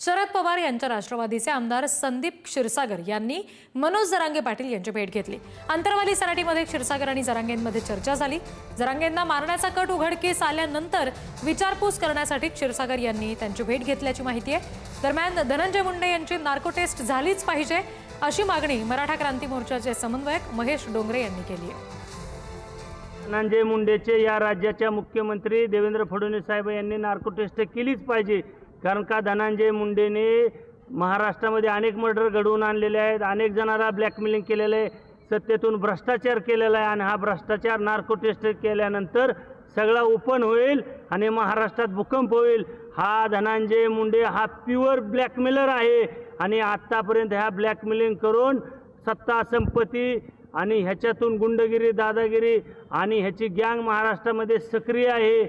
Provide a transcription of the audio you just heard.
शरद पवार यांच्या राष्ट्रवादीचे आमदार संदीप क्षीरसागर यांनी मनोज जरांगे पाटील यांची भेट घेतली. अंतरवाली सराटीमध्ये क्षीरसागर आणि जरांगेंमध्ये चर्चा झाली. जरांगेंना मारण्याचा कट उघडकीस आल्यानंतर विचारपूस करण्यासाठी क्षीरसागर यांनी त्यांची भेट घेतल्याची माहिती आहे. दरम्यान धनंजय मुंडे यांची नार्को टेस्ट झालीच पाहिजे अशी मागणी मराठा क्रांती मोर्चाचे समन्वयक महेश डोंगरे यांनी केली आहे. धनंजय मुंडेचे या राज्याच्या मुख्यमंत्री देवेंद्र फडणवीस साहेब यांनी नार्को टेस्ट केलीच पाहिजे. कारण का धनंजय मुंडेने महाराष्ट्रामध्ये अनेक मर्डर घडवून आणलेले आहेत. अनेक जणांना ब्लॅकमेलिंग केलेलं आहे. सत्तेतून भ्रष्टाचार केलेला आहे आणि हा भ्रष्टाचार नार्को टेस्ट केल्यानंतर सगळा ओपन होईल आणि महाराष्ट्रात भूकंप होईल. हा धनंजय मुंडे हा प्युअर ब्लॅकमेलर आहे आणि आत्तापर्यंत ह्या ब्लॅकमेलिंग करून सत्ता संपत्ती आणि ह्याच्यातून गुंडगिरी दादागिरी आणि ह्याची गँग महाराष्ट्रामध्ये सक्रिय आहे.